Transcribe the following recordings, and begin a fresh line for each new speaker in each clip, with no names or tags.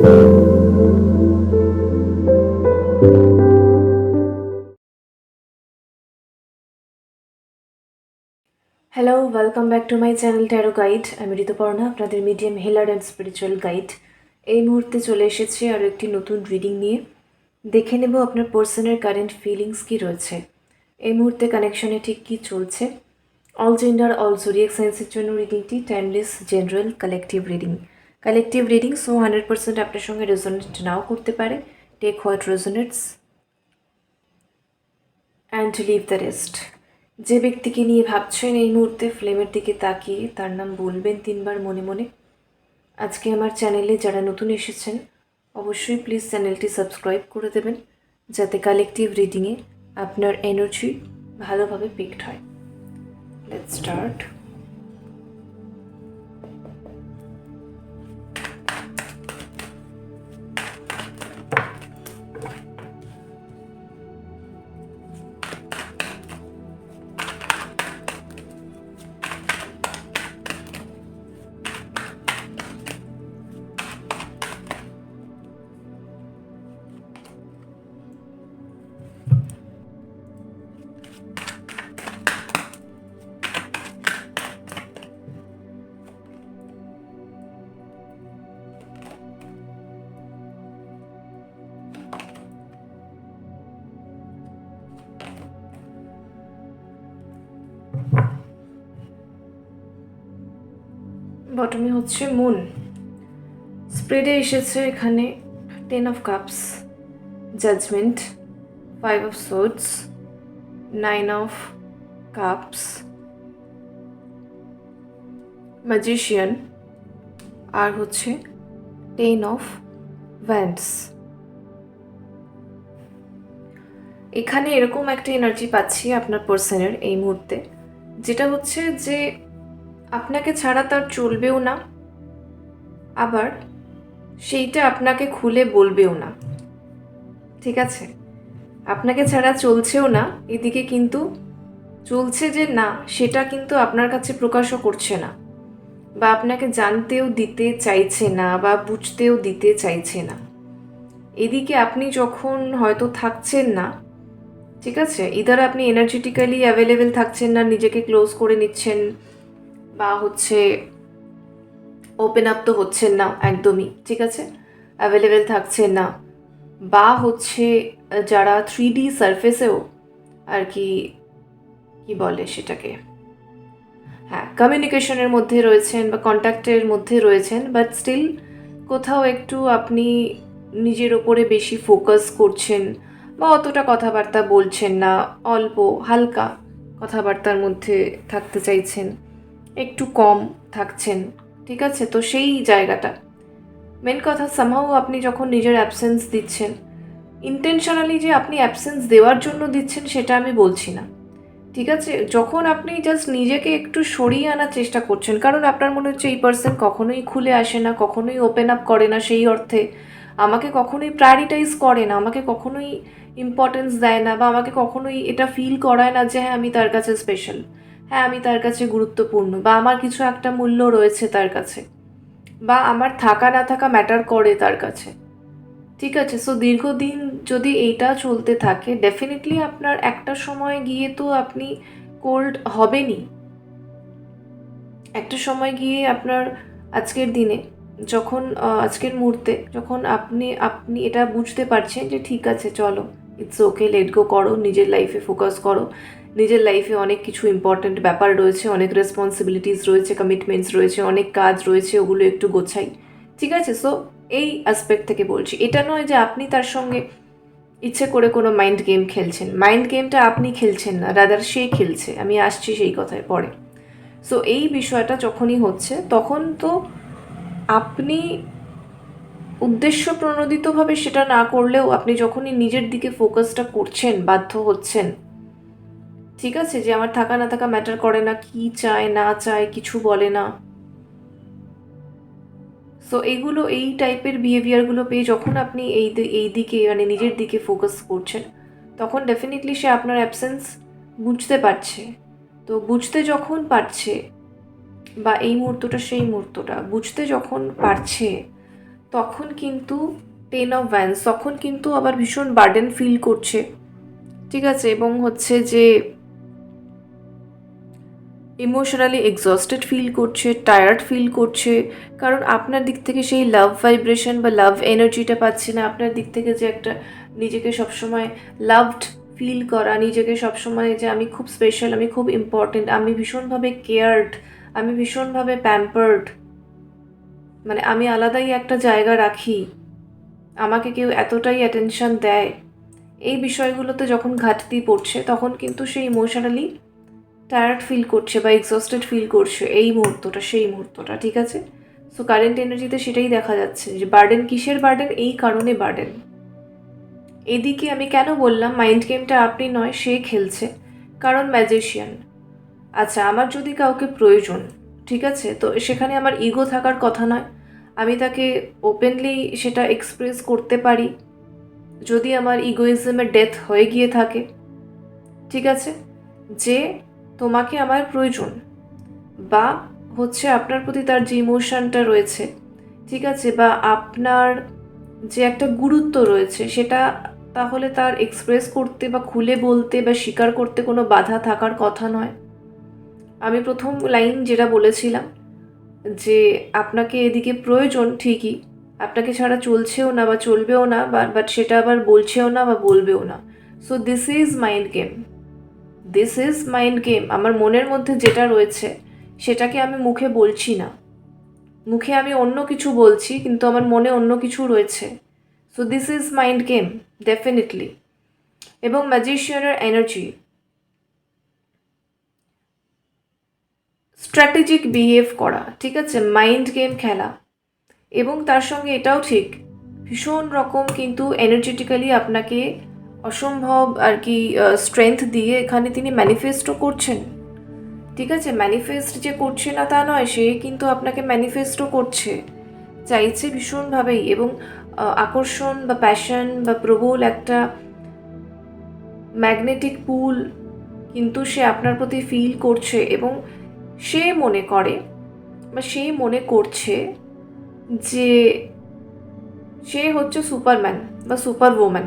Hello welcome back to my channel tarot guide আমি ঋতুপর্ণা আপনাদের medium healer and spiritual guide এই মুহূর্তে চলে এসেছি আরও একটি নতুন রিডিং নিয়ে। দেখে নেব আপনার পার্সনের কারেন্ট ফিলিংস কী রয়েছে। এই মুহূর্তে কানেকশনে ঠিক কী চলছে। অল জেন্ডার অল জোরিয়াক সায়েন্সের জন্য রিডিংটি timeless general collective reading collective reading so hundred percent আপনার সঙ্গে রেজোনেট নাও করতে পারে। Take what resonates and leave the rest যে ব্যক্তিকে নিয়ে ভাবছেন এই মুহূর্তে ফ্লেমের দিকে তাকিয়ে তার নাম বলবেন তিনবার মনে মনে। আজকে আমার চ্যানেলে যারা নতুন এসেছেন, অবশ্যই প্লিজ চ্যানেলটি সাবস্ক্রাইব করে দেবেন, যাতে কালেকটিভ রিডিংয়ে আপনার এনার্জি ভালোভাবে পিকড হয়। লেট স্টার্ট বটমে হচ্ছে মুন স্প্রেডে এসেছে এখানে ten of cups judgement five of swords nine of cups magician আর হচ্ছে টেন অফ ভ্যান্ডস এখানে এরকম একটা এনার্জি পাচ্ছি আপনার পার্সনের এই মুহূর্তে, যেটা হচ্ছে যে আপনাকে ছাড়া তার চলবেও না, আবার সেইটা আপনাকে খুলে বলবেও না। ঠিক আছে? আপনাকে ছাড়া চলছেও না, এদিকে কিন্তু চলছে যে না, সেটা কিন্তু আপনার কাছে প্রকাশও করছে না। বা আপনাকে জানতেও দিতে চাইছে না, বা বুঝতেও দিতে চাইছে না। এদিকে আপনি যখন হয়তো থাকছেন না, ঠিক আছে? ইদার আপনি এনার্জেটিক্যালি অ্যাভেলেবেল থাকছেন না, নিজেকে ক্লোজ করে নিচ্ছেন বা হচ্ছে ওপেন আপ তো হচ্ছেন না একদমই, ঠিক আছে? অ্যাভেলেবেল থাকছেন না। বা হচ্ছে যারা থ্রি ডি সারফেসেও আর কি কি বলে সেটাকে? হ্যাঁ কমিউনিকেশনের মধ্যে রয়েছেন বা কন্ট্যাক্টের মধ্যে রয়েছেন বাট স্টিল কোথাও একটু আপনি নিজের ওপরে বেশি ফোকাস করছেন বা অতটা কথাবার্তা বলছেন না, অল্প, হালকা কথাবার্তার মধ্যে থাকতে চাইছেন। একটু কম থাকছেন, ঠিক আছে? তো সেই জায়গাটা। মেন কথা সামহাও আপনি যখন নিজের অ্যাবসেন্স দিচ্ছেন ইন্টেনশনালি যে আপনি অ্যাবসেন্স দেওয়ার জন্য দিচ্ছেন, সেটা আমি বলছি না, ঠিক আছে? যখন আপনি জাস্ট নিজেকে একটু সরিয়ে আনার চেষ্টা করছেন, কারণ আপনার মনে হচ্ছে এই পার্সন কখনোই খুলে আসে না, কখনোই ওপেন আপ করে না সেই অর্থে, আমাকে কখনোই প্রায়োরিটাইজ করে না, আমাকে কখনোই ইম্পর্টেন্স দেয় না, বা আমাকে কখনোই এটা ফিল করায় না যে হ্যাঁ আমি তার কাছে স্পেশাল হ্যাঁ আমি তার কাছে গুরুত্বপূর্ণ বা আমার কিছু একটা মূল্য রয়েছে তার কাছে বা আমার থাকা না থাকা ম্যাটার করে তার কাছে। ঠিক আছে সো দীর্ঘদিন যদি এইটা চলতে থাকে ডেফিনেটলি আপনার একটা সময় গিয়ে তো আপনি কোল্ড হবেনই। একটা সময় গিয়ে আপনার আজকের দিনে যখন আজকের মুহূর্তে যখন আপনি আপনি এটা বুঝতে পারছেন যে ঠিক আছে, চলো ইটস ওকে লেট গো করো, নিজের লাইফে ফোকাস করো। নিজের লাইফে অনেক কিছু ইম্পর্ট্যান্ট ব্যাপার রয়েছে, অনেক রেসপন্সিবিলিটিস রয়েছে কমিটমেন্টস রয়েছে, অনেক কাজ রয়েছে, ওগুলো একটু গোছাই। ঠিক আছে? সো এই অ্যাসপেক্ট থেকে বলছি। এটা নয় যে আপনি তার সঙ্গে ইচ্ছে করে কোনো মাইন্ড গেম খেলছেন। মাইন্ড গেমটা আপনি খেলছেন না রাদার সে খেলছে। আমি আসছি সেই কথায় পরে। সো এই বিষয়টা যখনই হচ্ছে, তখন তো আপনি উদ্দেশ্য প্রণোদিতভাবে সেটা না করলেও আপনি যখনই নিজের দিকে ফোকাসটা করছেন, বাধ্য হচ্ছেন ঠিক আছে যে আমার থাকা না থাকা ম্যাটার করে না, কি চায়, না চায়, কিছু বলে না। সো এইগুলো এই টাইপের বিহেভিয়ারগুলো পেয়ে যখন আপনি এই এই দিকে মানে নিজের দিকে ফোকাস করছেন, তখন ডেফিনেটলি সে আপনার অ্যাবসেন্স বুঝতে পারছে। তো বুঝতে যখন পারছে, বা এই মুহূর্তটা সেই মুহূর্তটা, বুঝতে যখন পারছে, তখন কিন্তু টেন অফ ভ্যান্স তখন কিন্তু আবার ভীষণ বার্ডেন ফিল করছে। ঠিক আছে? এবং হচ্ছে যে ইমোশনালি এক্সস্টেড ফিল করছে টায়ার্ড ফিল করছে, কারণ আপনার দিক থেকে সেই লাভ ভাইব্রেশন বা লাভ এনার্জিটা পাচ্ছে না। আপনার দিক থেকে যে একটা নিজেকে সবসময় লাভড ফিল করা, নিজেকে সবসময় যে আমি খুব স্পেশাল আমি খুব ইম্পর্টেন্ট আমি ভীষণভাবে কেয়ার্ড আমি ভীষণভাবে প্যাম্পার্ড মানে আমি আলাদাই একটা জায়গা রাখি, আমাকে কেউ এতটাই অ্যাটেনশন দেয়। এই বিষয়গুলোতে যখন ঘাটতি পড়ছে, তখন কিন্তু সেই ইমোশনালি টায়ার্ড ফিল করছে বা এক্সস্টেড ফিল করছে, এই মুহূর্তটা, সেই মুহূর্তটা, ঠিক আছে? সো কারেন্ট এনার্জিতে সেটাই দেখা যাচ্ছে যে বার্ডেন কিসের বার্ডেন এই কারণে বার্ডেন এদিকে আমি কেন বললাম মাইন্ড গেমটা আপনি নয়, সে খেলছে। কারণ ম্যাজিশিয়ান আচ্ছা আমার যদি কাউকে প্রয়োজন, ঠিক আছে? তো সেখানে আমার ইগো থাকার কথা নয়। আমি তাকে ওপেনলি সেটা এক্সপ্রেস করতে পারি। যদি আমার ইগোইজমের ডেথ হয়ে গিয়ে থাকে, ঠিক আছে? যে তোমাকে আমার প্রয়োজন। বা হচ্ছে আপনার প্রতি তার যে ইমোশনটা রয়েছে, ঠিক আছে, বা আপনার যে একটা গুরুত্ব রয়েছে, সেটা তাহলে তার এক্সপ্রেস করতে বা খুলে বলতে বা স্বীকার করতে কোনো বাধা থাকার কথা নয়। আমি প্রথম লাইন যেটা বলেছিলাম, যে আপনাকে এদিকে প্রয়োজন ঠিকই, আপনাকে ছাড়া চলছেও না বা চলবেও না বাট সেটা আবার বলছেও না বা বলবেও না। So this is mind game this is mind game আমার মনের মধ্যে যেটা রয়েছে, সেটাকে আমি মুখে বলছি না। মুখে আমি অন্য কিছু বলছি, কিন্তু আমার মনে অন্য কিছু রয়েছে। So this is mind game definitely এবং ম্যাজিশিয়ানের এনার্জি স্ট্র্যাটেজিক বিহেভ করা, ঠিক আছে? মাইন্ড গেম খেলা। এবং তার সঙ্গে এটাও ঠিক, ভীষণ রকম কিন্তু এনার্জেটিক্যালি আপনাকে অসম্ভব আর কি স্ট্রেংথ দিয়ে এখানে তিনি ম্যানিফেস্টও করছেন। ঠিক আছে? ম্যানিফেস্ট যে করছে না তা নয়, সে কিন্তু আপনাকে ম্যানিফেস্টও করছে। চাইছে ভীষণভাবেই এবং আকর্ষণ বা প্যাশন বা প্রবল একটা ম্যাগনেটিক পুল কিন্তু সে আপনার প্রতি ফিল করছে এবং সে মনে করে বা সে মনে করছে যে সে হচ্ছে সুপারম্যান বা সুপার ওম্যান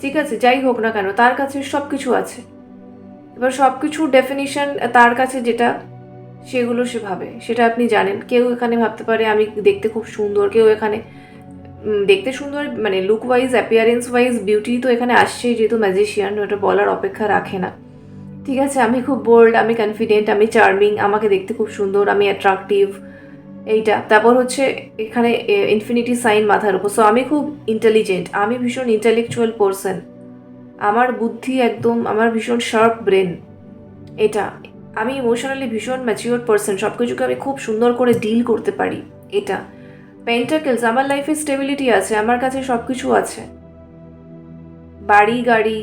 ঠিক আছে, যাই হোক না কেন, তার কাছে সব কিছু আছে। এবার সব কিছুর ডেফিনিশন তার কাছে যেটা, সেগুলো সে ভাবে। সেটা আপনি জানেন। কেউ এখানে ভাবতে পারে আমি দেখতে খুব সুন্দর, কেউ এখানে দেখতে সুন্দর মানে look wise appearance wise beauty তো এখানে আসছেই, যেহেতু ম্যাজিশিয়ান ওটা বলার অপেক্ষা রাখে না। ঠিক আছে, আমি খুব বোল্ড আমি কনফিডেন্ট আমি চার্মিং আমাকে দেখতে খুব সুন্দর, আমি অ্যাট্রাকটিভ এইটা। তারপর হচ্ছে এখানে ইনফিনিটি সাইন মাথার উপর। সো আমি খুব ইন্টেলিজেন্ট আমি ভীষণ ইন্টেলেকচুয়াল পারসন আমার বুদ্ধি একদম, আমার ভীষণ শার্প ব্রেন এটা, আমি ইমোশনালি ভীষণ ম্যাচিওর পারসন সব কিছুকে আমি খুব সুন্দর করে ডিল করতে পারি। এটা পেন্টাকেলস আমার লাইফে স্টেবিলিটি আছে, আমার কাছে সব কিছু আছে। বাড়ি, গাড়ি,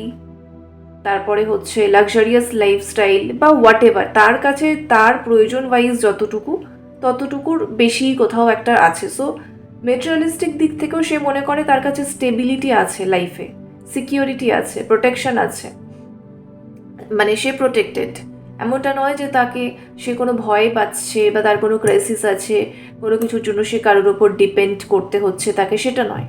তারপরে হচ্ছে লাক্সারিয়াস লাইফস্টাইল বা হোয়াট এভার তার কাছে তার প্রয়োজন ওয়াইজ যতটুকু ততটুকুর বেশি কোথাও একটা আছে। সো মেটেরিয়ালিস্টিক দিক থেকেও সে মনে করে তার কাছে স্টেবিলিটি আছে লাইফে সিকিউরিটি আছে প্রোটেকশন আছে। মানে সে প্রোটেক্টেড এমনটা নয় যে তাকে সে কোনো ভয় পাচ্ছে বা তার কোনো ক্রাইসিস আছে, কোনো কিছুর জন্য সে কারোর ওপর ডিপেন্ড করতে হচ্ছে তাকে, সেটা নয়।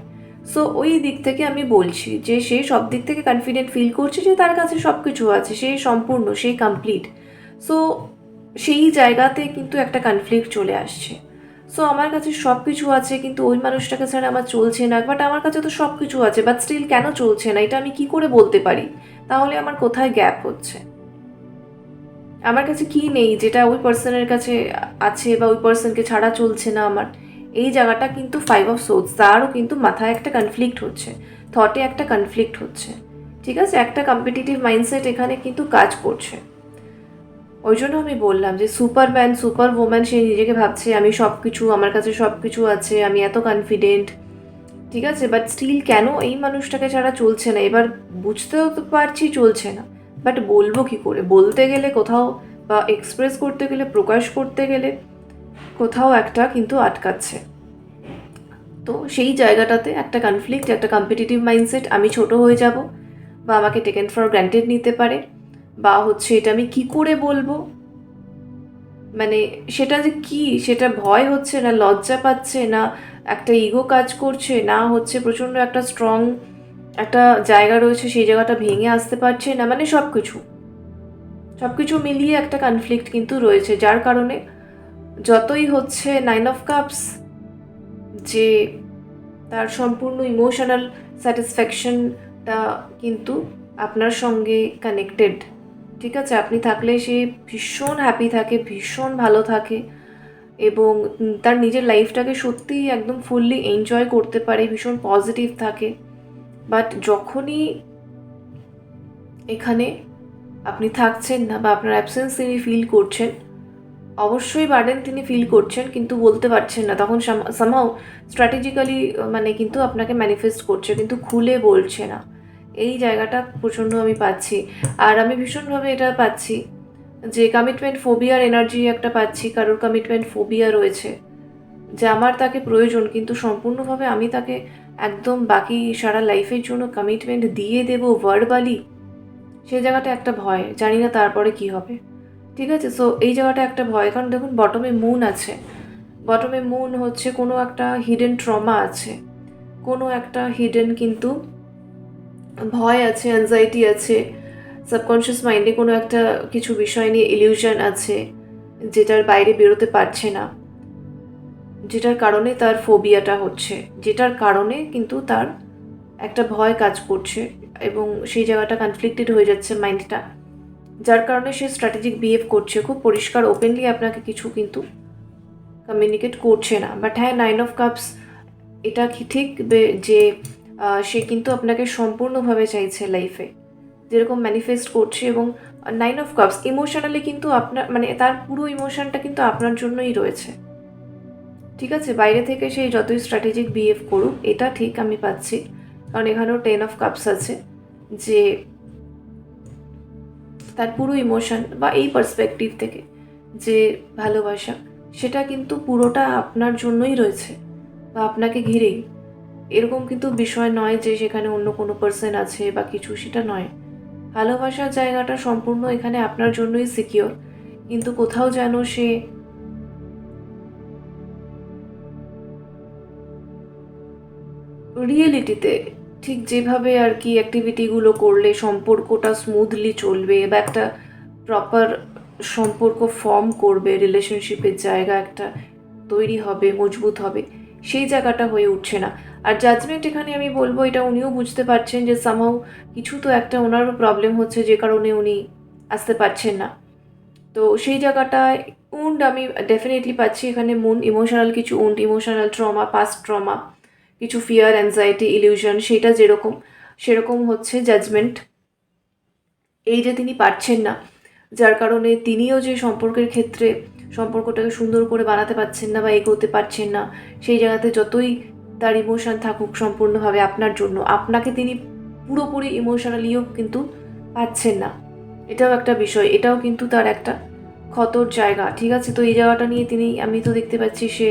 সো ওই দিক থেকে আমি বলছি যে সে সব দিক থেকে কনফিডেন্ট ফিল করছে যে তার কাছে সব কিছু আছে, সে সম্পূর্ণ সেই কমপ্লিট সো সেই জায়গাতে কিন্তু একটা কনফ্লিক্ট চলে আসছে। সো আমার কাছে সব কিছু আছে, কিন্তু ওই মানুষটাকে ছাড়া আমার চলছে না। বাট আমার কাছে তো সব কিছু আছে বাট স্টিল কেন চলছে না? এটা আমি কি করে বলতে পারি? তাহলে আমার কোথায় গ্যাপ হচ্ছে? আমার কাছে কি নেই? যেটা ওই পার্সনের কাছে আছে বা ওই পার্সনকে ছাড়া চলছে না আমার, এই জায়গাটা কিন্তু ফাইভ অফ সোর্স তারও কিন্তু মাথায় একটা কনফ্লিক্ট হচ্ছে থটে একটা কনফ্লিক্ট হচ্ছে। ঠিক আছে? একটা কম্পিটিটিভ মাইন্ডসেট এখানে কিন্তু কাজ করছে। ওই জন্য আমি বললাম যে সুপারম্যান সুপার ওম্যান সে নিজেকে ভাবছে, আমি সব কিছু আমার কাছে সব কিছু আছে, আমি এত কনফিডেন্ট ঠিক আছে? বাট স্টিল কেন এই মানুষটাকে ছাড়া চলছে না? এবার বুঝতেও তো পারছি চলছে না। বাট বলব কি করে? বলতে গেলে কোথাও বা এক্সপ্রেস করতে গেলে, প্রকাশ করতে গেলে কোথাও একটা কিন্তু আটকাচ্ছে। তো সেই জায়গাটাতে একটা কনফ্লিক্ট একটা কম্পিটিটিভ মাইন্ডসেট আমি ছোট হয়ে যাব বা আমাকে টেকেন ফর গ্র্যান্টেড নিতে পারে। বা হচ্ছে এটা আমি কি করে বলব? মানে সেটা যে কি? সেটা ভয় হচ্ছে না, লজ্জা পাচ্ছে না, একটা ইগো কাজ করছে, না হচ্ছে প্রচণ্ড একটা স্ট্রং একটা জায়গা রয়েছে, সেই জায়গাটা ভেঙে আসতে পারছে না মানে সব কিছু সব কিছু মিলিয়ে একটা কনফ্লিক্ট কিন্তু রয়েছে, যার কারণে যতই হচ্ছে নাইন অফ কাপস যে তার সম্পূর্ণ ইমোশনাল স্যাটিসফ্যাকশনটা কিন্তু আপনার সঙ্গে কানেক্টেড ঠিক আছে, আপনি থাকলে সে ভীষণ হ্যাপি থাকে, ভীষণ ভালো থাকে এবং তার নিজের লাইফটাকে সত্যিই একদম ফুললি এনজয় করতে পারে, ভীষণ পজিটিভ থাকে। বাট যখনই এখানে আপনি থাকছেন না বা আপনার অ্যাবসেন্স তিনি ফিল করছেন, অবশ্যই বার্ডেন তিনি ফিল করছেন কিন্তু বলতে পারছেন না। তখন সামহাও স্ট্র্যাটেজিক্যালি মানে কিন্তু আপনাকে ম্যানিফেস্ট করছে কিন্তু খুলে বলছে না। এই জায়গাটা প্রচণ্ড আমি পাচ্ছি। আর আমি ভীষণভাবে এটা পাচ্ছি যে কমিটমেন্ট ফোবিয়ার এনার্জি একটা পাচ্ছি, কারোর কমিটমেন্ট ফোবিয়া রয়েছে, যে আমার তাকে প্রয়োজন, কিন্তু সম্পূর্ণভাবে আমি তাকে একদম বাকি সারা লাইফের জন্য কমিটমেন্ট দিয়ে দেব ভার্বালি সেই জায়গাটা একটা ভয়, জানি না তারপরে কি হবে। ঠিক আছে? সো এই জায়গাটা একটা ভয়, কারণ দেখুন বটমে মুন আছে। বটমে মুন হচ্ছে কোনো একটা হিডেন ট্রমা আছে। কোনো একটা হিডেন কিন্তু ভয় আছে অ্যাংজাইটি আছে সাবকনশিয়াস মাইন্ডে কোনো একটা কিছু বিষয় নিয়ে ইলিউশন আছে, যেটার বাইরে বেরোতে পারছে না, যেটার কারণে তার ফোবিয়াটা হচ্ছে, যেটার কারণে কিন্তু তার একটা ভয় কাজ করছে এবং সেই জায়গাটা কনফ্লিক্টেড হয়ে যাচ্ছে মাইন্ডটা যার কারণে সে স্ট্র্যাটেজিক বিহেভ করছে, খুব পরিষ্কার ওপেনলি আপনাকে কিছু কিন্তু কমিউনিকেট করছে না। বাট হ্যাঁ নাইন অফ কাপস এটা ঠিক? যে সে কিন্তু আপনাকে সম্পূর্ণভাবে চাইছে লাইফে যেরকম ম্যানিফেস্ট করছে এবং নাইন অফ কাপস ইমোশনালি কিন্তু আপনার মানে তার পুরো ইমোশনটা কিন্তু আপনার জন্যই রয়েছে। ঠিক আছে? বাইরে থেকে সেই যতই স্ট্র্যাটেজিক বিহেভ করুক, এটা ঠিক আমি পাচ্ছি। কারণ এখানেও টেন অফ কাপস আছে যে তার পুরো ইমোশন বা এই পার্সপেক্টিভ থেকে যে ভালোবাসা, সেটা কিন্তু পুরোটা আপনার জন্যই রয়েছে বা আপনাকে ঘিরেই। এরকম কিন্তু বিষয় নয় যে সেখানে অন্য কোনো পার্সন আছে বা কিছু, সেটা নয়। ভালোবাসার জায়গাটা সম্পূর্ণ এখানে আপনার জন্যই সিকিওর কিন্তু কোথাও যেন সে রিয়েলিটিতে ঠিক যেভাবে আর কি অ্যাক্টিভিটিগুলো করলে সম্পর্কটা স্মুথলি চলবে বা একটা প্রপার সম্পর্ক ফর্ম করবে রিলেশনশিপের জায়গা একটা তৈরি হবে, মজবুত হবে। সেই জায়গাটা হয়ে উঠছে না। আর জাজমেন্ট এখানে আমি বলব, এটা উনিও বুঝতে পারছেন যে সামাও কিছু তো একটা ওনারও প্রবলেম হচ্ছে, যে কারণে উনি আসতে পারছেন না। তো সেই জায়গাটায় উন্ড আমি ডেফিনেটলি পাচ্ছি। এখানে মুন ইমোশনাল কিছু wound emotional trauma past trauma কিছু ফিয়ার অ্যাংজাইটি ইলিউশন সেটা যেরকম, সেরকম হচ্ছে জাজমেন্ট এই যে তিনি পারছেন না, যার কারণে তিনিও যে সম্পর্কের ক্ষেত্রে সম্পর্কটাকে সুন্দর করে বানাতে পারছেন না বা এগোতে পারছেন না, সেই জায়গাতে যতই তার ইমোশান থাকুক সম্পূর্ণভাবে আপনার জন্য, আপনাকে তিনি পুরোপুরি ইমোশনালিও কিন্তু পাচ্ছেন না। এটাও একটা বিষয়, এটাও কিন্তু তার একটা ক্ষতর জায়গা, ঠিক আছে? তো এই জায়গাটা নিয়ে তিনি, আমি তো দেখতে পাচ্ছি সে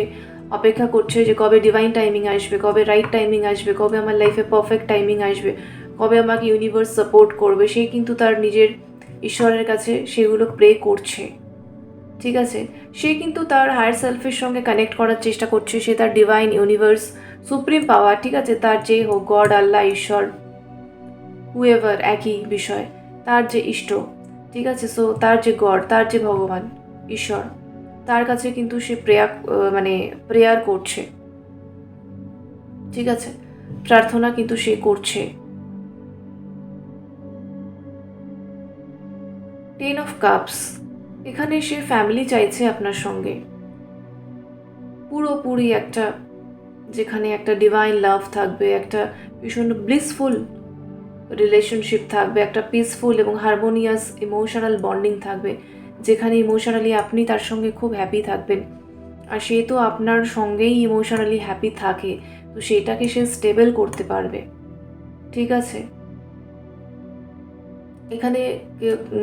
অপেক্ষা করছে যে কবে ডিভাইন টাইমিং আসবে, কবে রাইট টাইমিং আসবে, কবে আমার লাইফে পারফেক্ট টাইমিং আসবে, কবে আমাকে ইউনিভার্স সাপোর্ট করবে, সে কিন্তু তার নিজের ঈশ্বরের কাছে সেগুলো প্রে করছে। ঠিক আছে? সে কিন্তু তার হায়ার সেলফের সঙ্গে কানেক্ট করার চেষ্টা করছে, সে তার ডিভাইন ইউনিভার্স সুপ্রিম পাওয়ার ঠিক আছে? তার যে হোক গড আল্লাহ ঈশ্বর হুয়েভার একই বিষয়। তার যে ইষ্ট, ঠিক আছে? সো তার যে গড, তার যে ভগবান, ঈশ্বর, তার কাছে কিন্তু সে প্রেয়ার মানে প্রেয়ার করছে। ঠিক আছে? প্রার্থনা কিন্তু সে করছে। টেন অফ কাপস এখানে সে ফ্যামিলি চাইছে আপনার সঙ্গে। পুরোপুরি একটা, যেখানে একটা ডিভাইন লাভ থাকবে, একটা ভীষণ ব্লিসফুল রিলেশনশিপ থাকবে, একটা পিসফুল এবং হারমোনিয়াস ইমোশনাল বন্ডিং থাকবে, যেখানে ইমোশনালি আপনি তার সঙ্গে খুব হ্যাপি থাকবেন। আর সে তো আপনার সঙ্গেই ইমোশনালি হ্যাপি থাকে, তো সেটাকে সে স্টেবল করতে পারবে। ঠিক আছে? এখানে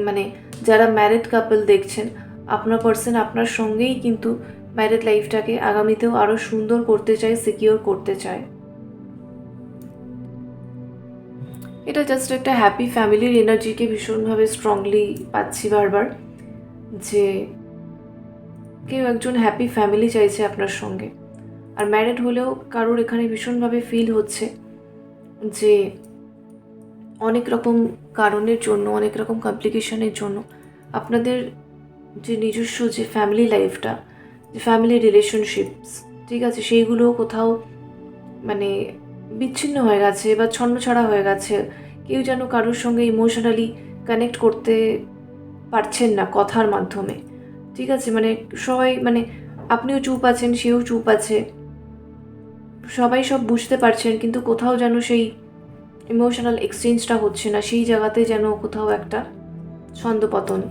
মানে যারা ম্যারিড কাপল দেখছেন, আপনার পার্সন আপনার সঙ্গেই কিন্তু ম্যারিড লাইফটাকে আগামীতেও আরও সুন্দর করতে চায় সিকিওর করতে চায়। এটা জাস্ট একটা হ্যাপি ফ্যামিলির এনার্জিকে ভীষণভাবে স্ট্রংলি পাচ্ছি বারবার, যে কেউ একজন হ্যাপি ফ্যামিলি চাইছে আপনার সঙ্গে। আর ম্যারিড হলেও কারোর এখানে ভীষণভাবে ফিল হচ্ছে যে অনেক রকম কারণের জন্য, অনেক রকম কমপ্লিকেশনের জন্য আপনাদের যে নিজস্ব যে ফ্যামিলি লাইফটা যে ফ্যামিলি রিলেশনশিপস ঠিক আছে, সেইগুলো কোথাও মানে বিচ্ছিন্ন হয়ে গেছে বা ছন্নছাড়া হয়ে গেছে। কেউ যেন কারোর সঙ্গে ইমোশনালি কানেক্ট করতে পারছেন না কথার মাধ্যমে। ঠিক আছে মানে সবাই মানে আপনিও চুপ আছেন, সেও চুপ আছে। সবাই সব বুঝতে পারছেন, কিন্তু কোথাও যেন সেই ইমোশনাল এক্সচেঞ্জটা হচ্ছে না, সেই জায়গাতে যেন কোথাও একটা ছন্দপতন।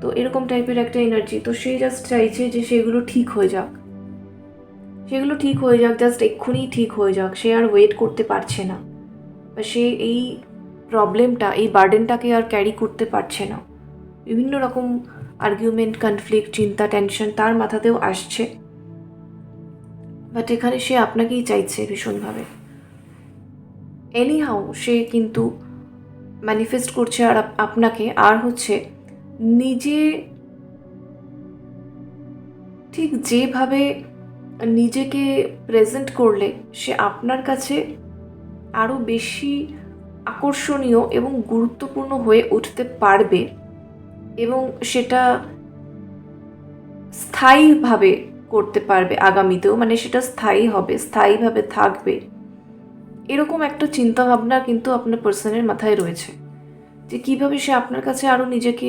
তো এরকম টাইপের একটা এনার্জি তো সে জাস্ট চাইছে যে সেগুলো ঠিক হয়ে যাক। সেগুলো ঠিক হয়ে যাক জাস্ট এক্ষুনি ঠিক হয়ে যাক, সে আর ওয়েট করতে পারছে না। বা সে এই প্রবলেমটা এই বার্ডেনটাকে আর ক্যারি করতে পারছে না। বিভিন্ন রকম আর্গুমেন্ট কনফ্লিক্ট চিন্তা টেনশন তার মাথাতেও আসছে। বাট এখানে সে আপনাকেই চাইছে ভীষণভাবে। এনি হাউ সে কিন্তু ম্যানিফেস্ট করছে আর আপনাকে, আর হচ্ছে নিজে ঠিক যেভাবে নিজেকে প্রেজেন্ট করলে সে আপনার কাছে আরও বেশি আকর্ষণীয় এবং গুরুত্বপূর্ণ হয়ে উঠতে পারবে এবং সেটা স্থায়ীভাবে করতে পারবে আগামীতেও মানে সেটা স্থায়ী হবে, স্থায়ীভাবে থাকবে। এরকম একটা চিন্তাভাবনা কিন্তু আপনার পার্সনের মাথায় রয়েছে। যে কীভাবে সে আপনার কাছে আরও নিজেকে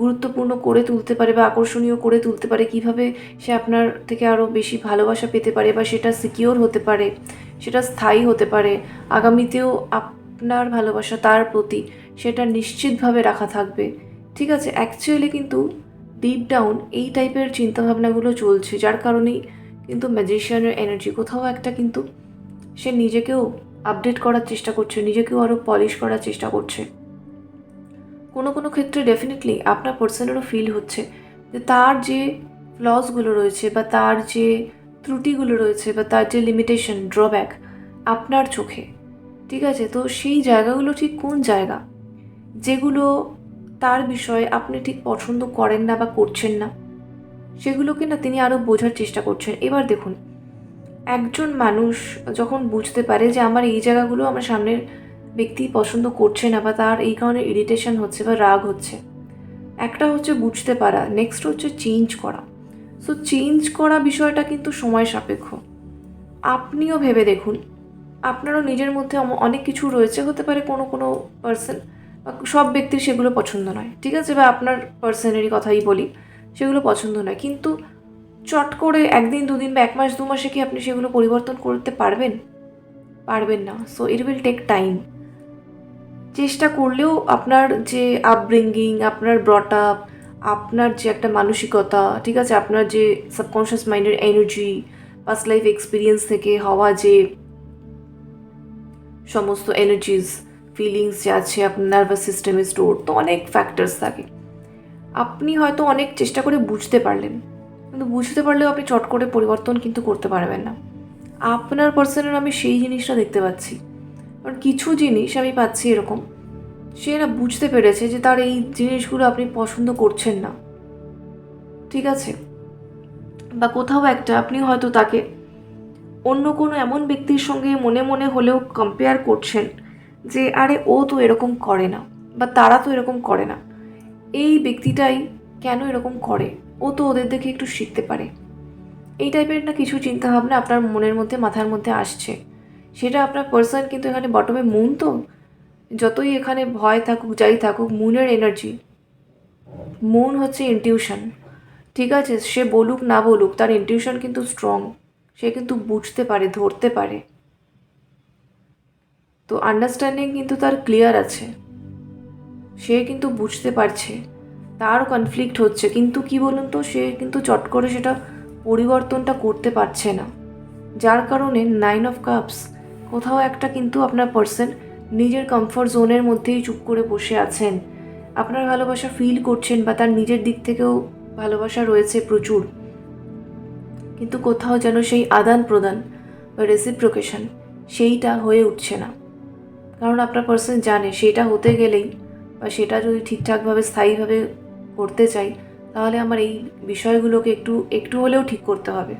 গুরুত্বপূর্ণ করে তুলতে পারে বা আকর্ষণীয় করে তুলতে পারে, কীভাবে সে আপনার থেকে আরও বেশি ভালোবাসা পেতে পারে বা সেটা সিকিওর হতে পারে, সেটা স্থায়ী হতে পারে, আগামীতেও আপনার ভালোবাসা তার প্রতি সেটা নিশ্চিতভাবে রাখা থাকবে। ঠিক আছে অ্যাকচুয়ালি কিন্তু ডিপ ডাউন এই টাইপের চিন্তাভাবনাগুলো চলছে, যার কারণেই কিন্তু ম্যাজিশিয়ানের এনার্জি কোথাও একটা কিন্তু সে নিজেকেও আপডেট করার চেষ্টা করছে, নিজেকেও আরও পলিশ করার চেষ্টা করছে। কোনো কোনো ক্ষেত্রে ডেফিনেটলি আপনার পার্সনেরও ফিল হচ্ছে যে তার যে ফ্লসগুলো রয়েছে বা তার যে ত্রুটিগুলো রয়েছে বা তার যে লিমিটেশন ড্রব্যাক আপনার চোখে, ঠিক আছে? তো সেই জায়গাগুলো ঠিক কোন জায়গা? যেগুলো তার বিষয়ে আপনি ঠিক পছন্দ করেন না বা করছেন না, সেগুলোকে না তিনি আরও বোঝার চেষ্টা করছেন। এবার দেখুন একজন মানুষ যখন বুঝতে পারে যে আমার এই জায়গাগুলো আমার সামনের ব্যক্তি পছন্দ করছে না বা তার এই কারণে ইরিটেশন হচ্ছে বা রাগ হচ্ছে, একটা হচ্ছে বুঝতে পারা নেক্সট হচ্ছে চেঞ্জ করা। সো চেঞ্জ করা বিষয়টা কিন্তু সময় সাপেক্ষ। আপনিও ভেবে দেখুন, আপনারও নিজের মধ্যে অনেক কিছু রয়েছে, হতে পারে কোনো কোনো পার্সন বা সব ব্যক্তির সেগুলো পছন্দ নয়, ঠিক আছে? বা আপনার পার্সনেরই কথাই বলি, সেগুলো পছন্দ নয়। কিন্তু চট করে একদিন, দুদিন বা এক মাস, দু মাসে কি আপনি সেগুলো পরিবর্তন করতে পারবেন? পারবেন না। So it will take time চেষ্টা করলেও আপনার যে আপব্রিঙ্গিং আপনার ব্রট আপ আপনার যে একটা মানসিকতা, ঠিক আছে? আপনার যে সাবকনশিয়াস মাইন্ডের এনার্জি পাস্ট লাইফ এক্সপিরিয়েন্স থেকে হওয়া যে সমস্ত এনার্জিস ফিলিংস যে আছে, আপনার নার্ভাস সিস্টেমে স্টোর তো অনেক ফ্যাক্টরস থাকে। আপনি হয়তো অনেক চেষ্টা করে বুঝতে পারলেন। কিন্তু বুঝতে পারলেও আপনি চট করে পরিবর্তন কিন্তু করতে পারবেন না। আপনার পার্সনের আমি সেই জিনিসটা দেখতে পাচ্ছি। কারণ কিছু জিনিস আমি পাচ্ছি এরকম। সে না বুঝতে পেরেছে যে তার এই জিনিসগুলো আপনি পছন্দ করছেন না। ঠিক আছে? বা কোথাও একটা আপনি হয়তো তাকে অন্য কোনো এমন ব্যক্তির সঙ্গে মনে মনে হলেও কম্পেয়ার করছেন যে, আরে, ও তো এরকম করে না বা তারা তো এরকম করে না। এই ব্যক্তিটাই কেন এরকম করে? ও তো ওদের দেখে একটু শিখতে পারে। এই টাইপের না কিছু চিন্তাভাবনা আপনার মনের মধ্যে, মাথার মধ্যে আসছে। সেটা আপনার পার্সন কিন্তু এখানে বটমে মুন তো। যতই এখানে ভয় থাকুক, যাই থাকুক মুনের এনার্জি মুন হচ্ছে ইনটিউশন ঠিক আছে, সে বলুক, না বলুক, তার ইনটিউশন কিন্তু স্ট্রং সে কিন্তু বুঝতে পারে, ধরতে পারে। তো আন্ডারস্ট্যান্ডিং কিন্তু তার ক্লিয়ার আছে। সে কিন্তু বুঝতে পারছে। তারও কনফ্লিক্ট হচ্ছে। কিন্তু কি বলুন তো, সে কিন্তু চট করে সেটা পরিবর্তনটা করতে পারছে না। যার কারণে নাইন অফ কাপস কোথাও একটা কিন্তু আপনার পার্সন নিজের কমফর্ট জোনের মধ্যেই চুপ করে বসে আছেন। আপনার ভালোবাসা ফিল করছেন বা তার নিজের দিক থেকেও ভালোবাসা রয়েছে প্রচুর। কিন্তু কোথাও যেন সেই আদান প্রদান বা রেসিপ্রোকেশন সেইটা হয়ে উঠছে না। কারণ আপনার পার্সন জানে সেটা হতে গেলেই বা সেটা যদি ঠিকঠাকভাবে স্থায়ীভাবে করতে চাই, তাহলে আমার এই বিষয়গুলোকে একটু একটু হলেও ঠিক করতে হবে।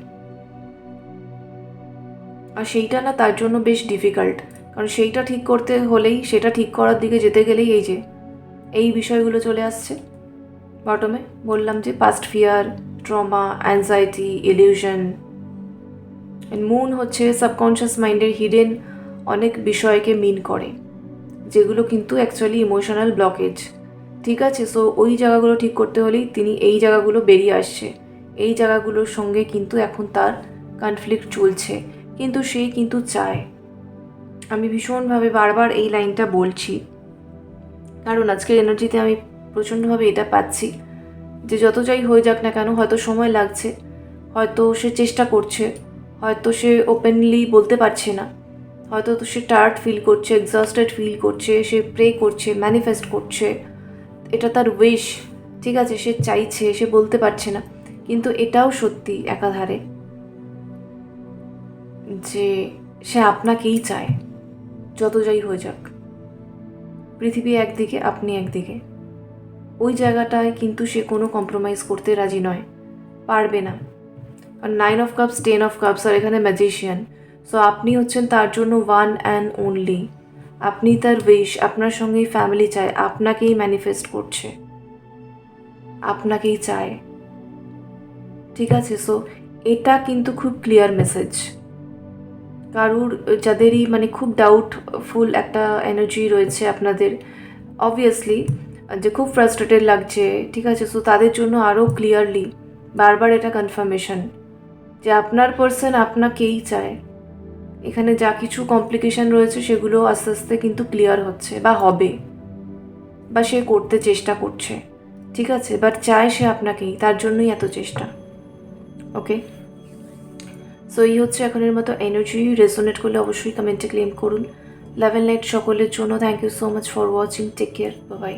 আর সেইটা না তার জন্য বেশ ডিফিকাল্ট কারণ সেইটা ঠিক করতে হলেই, সেটা ঠিক করার দিকে যেতে গেলেই এই যে, এই বিষয়গুলো চলে আসছে। বটমে বললাম যে past fear trauma anxiety illusion moon হচ্ছে সাবকনশিয়াস মাইন্ডের হিডেন অনেক বিষয়কে মিন করে, যেগুলো কিন্তু অ্যাকচুয়ালি ইমোশনাল ব্লকেজ ঠিক আছে সো ওই জায়গাগুলো ঠিক করতে হলেই তিনি এই জায়গাগুলো বেরিয়ে আসছে। এই জায়গাগুলোর সঙ্গে কিন্তু এখন তার কনফ্লিক্ট চলছে, কিন্তু সে কিন্তু চায়। আমি ভীষণভাবে বারবার এই লাইনটা বলছি, কারণ আজকের এনার্জিতে আমি প্রচণ্ডভাবে এটা পাচ্ছি যে যত যাই হয়ে যাক না কেন, হয়তো সময় লাগছে, হয়তো সে চেষ্টা করছে, হয়তো সে ওপেনলি বলতে পারছে না, হয়তো সে টায়ার্ড ফিল করছে এক্সস্টেড ফিল করছে, সে প্রে করছে ম্যানিফেস্ট করছে এটা তার উইশ ঠিক আছে, সে চাইছে, সে বলতে পারছে না। কিন্তু এটাও সত্যি একাধারে যে সে আপনাকেই চায়, যত যাই হয়ে যাক। পৃথিবী একদিকে, আপনি একদিকে। ওই জায়গাটায় কিন্তু সে কোনো কম্প্রোমাইজ করতে রাজি নয়, পারবে না। আর nine of cups ten of cups আর এখানে ম্যাজিশিয়ান সো আপনি হচ্ছেন তার জন্য ওয়ান অ্যান্ড অনলি আপনি তার উইশ আপনার সঙ্গেই ফ্যামিলি চায়, আপনাকেই ম্যানিফেস্ট করছে। আপনাকেই চায়। ঠিক আছে সো এটা কিন্তু খুব ক্লিয়ার মেসেজ কারুর যাদেরই মানে খুব ডাউটফুল একটা এনার্জি রয়েছে আপনাদের অবভিয়াসলি যে খুব ফ্রাস্ট্রেটেড লাগছে, ঠিক আছে সো তাদের জন্য আরও ক্লিয়ারলি বারবার এটা কনফার্মেশন যে আপনার পার্সন আপনাকেই চায়। এখানে যা কিছু কমপ্লিকেশন রয়েছে সেগুলো আস্তে আস্তে কিন্তু ক্লিয়ার হচ্ছে বা হবে বা সে করতে চেষ্টা করছে, ঠিক আছে? বাট চায় সে আপনাকেই, তার জন্যই এত চেষ্টা ওকে সো এই হচ্ছে এখনের মতো এনার্জি রেজোনেট করলে অবশ্যই কমেন্টে ক্লেম করুন। লেভেল নাইট সকলের জন্য thank you so much for watching take care bye